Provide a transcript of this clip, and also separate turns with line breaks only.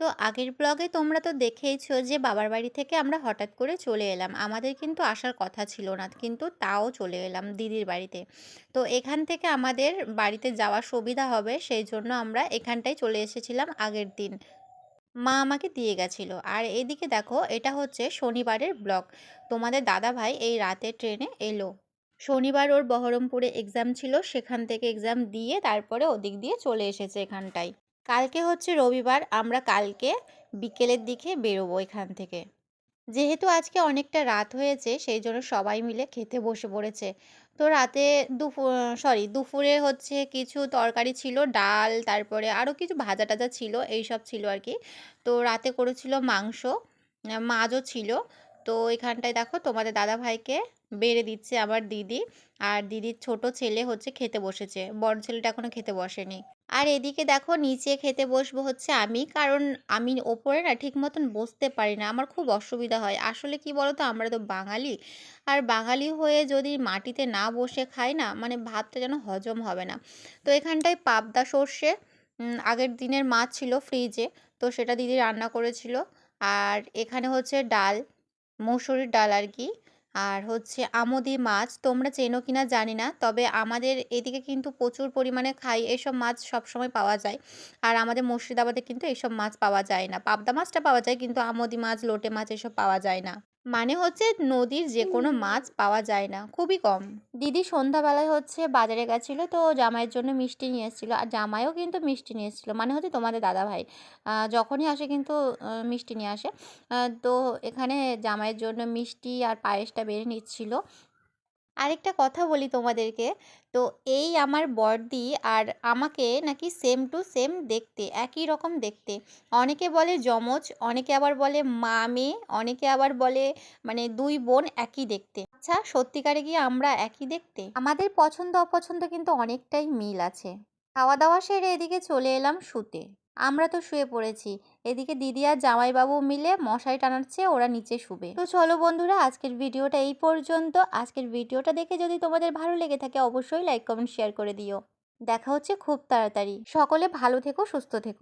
তো আগের ব্লগে তোমরা তো দেখেইছো যে বাবার বাড়ি থেকে আমরা হঠাৎ করে চলে এলাম। আমাদের কিন্তু আসার কথা ছিল না, কিন্তু তাও চলে এলাম দিদির বাড়িতে। তো এখান থেকে আমাদের বাড়িতে যাওয়ার সুবিধা হবে, সেই জন্য আমরা এখানটায় চলে এসেছিলাম আগের দিন। মা আমাকে দিয়ে গেছিল। আর এদিকে দেখো, এটা হচ্ছে শনিবারের ব্লগ তোমাদের দাদা ভাই এই রাতের ট্রেনে এলো। শনিবার ওর বহরমপুরে এক্সাম ছিল, সেখান থেকে এক্সাম দিয়ে তারপরে ওদিক দিয়ে চলে এসেছে এখানটায়। কালকে হচ্ছে রবিবার, আমরা কালকে বিকেলের দিকে বেরোবো এখান থেকে। যেহেতু আজকে অনেকটা রাত হয়েছে, সেই জন্য সবাই মিলে খেতে বসে পড়েছে। তো রাতে দুপুর সরি দুপুরে হচ্ছে কিছু তরকারি ছিল, ডাল, তারপরে আরও কিছু ভাজা টাজা ছিল এই সব ছিল আর কি। তো রাতে করেছিল মাংস, মাছও ছিল। তো এখানটায় দেখো তোমাদের দাদা ভাইকে বেড়ে দিচ্ছে আবার দিদি। আর দিদির ছোট ছেলে হচ্ছে খেতে বসেছে। বড় ছেলেটা এখনও খেতে বসেনি। আর এদিকে দেখো, নিচে খেতে বসবো হচ্ছে আমি। কারণ আমি ওপরে না ঠিক মতন বসতে পারি না। আমার খুব অসুবিধা হয়। আসলে কি বলো তো আমরা তো বাঙালি। আর বাঙালি হয়ে যদি মাটিতে না বসে খাই না মানে ভাতটা যেন হজম হবে না। তো এখানটায় পাবদা সর্ষে আগের দিনের মাছ ছিল ফ্রিজে। তো সেটা দিদি রান্না করেছিল। আর এখানে হচ্ছে ডাল, মসুরির ডাল আর কি। আর হচ্ছে আমোদি মাছ তোমরা চেনো কিনা জানি না, তবে আমাদের এদিকে কিন্তু প্রচুর পরিমাণে খাই, এসব মাছ সবসময় পাওয়া যায়। আর আমাদের মুর্শিদাবাদে কিন্তু এসব মাছ পাওয়া যায় না। পাবদা মাছটা পাওয়া যায়, কিন্তু আমোদি মাছ, লোটে মাছ এসব পাওয়া যায় না। মানে হচ্ছে নদীর যে কোনো মাছ পাওয়া যায় না খুবই কম। দিদি সন্ধ্যাবেলায় হচ্ছে বাজারে গেছিল তো জামাইয়ের জন্য মিষ্টি নিয়ে এসেছিল। আর জামাইও কিন্তু মিষ্টি নিয়ে এসেছিল মানে হচ্ছে তোমাদের দাদা ভাই যখনই আসে কিন্তু মিষ্টি নিয়ে আসে। তো এখানে জামাইয়ের জন্য মিষ্টি আর পায়েসটা বেড়ে নিচ্ছিল। আরেকটা কথা বলি তোমাদেরকে। তো এই আমার বড়দি আর আমাকে নাকি সেম টু সেম দেখতে, একই রকম দেখতে। অনেকে বলে যমজ, অনেকে আবার বলে মা মেয়ে অনেকে আবার বলে মানে দুই বোন একই দেখতে। আচ্ছা সত্যিকারে কি আমরা একই দেখতে? আমাদের পছন্দ অপছন্দ কিন্তু অনেকটাই মিল আছে। খাওয়া দাওয়া সেরে এদিকে চলে এলাম শুতে। আমরা তো শুয়ে পড়েছি। এদিকে দিদি আর জামাইবাবু মিলে মশারি টানাচ্ছে ওরা নিচে শুবে। তো চলো বন্ধুরা, আজকের ভিডিওটা এই পর্যন্ত। আজকের ভিডিওটা দেখে যদি তোমাদের ভালো লেগে থাকে, অবশ্যই লাইক, কমেন্ট, শেয়ার করে দিও। দেখা হচ্ছে খুব তাড়াতাড়ি। সকলে ভালো থেকো, সুস্থ থেকো।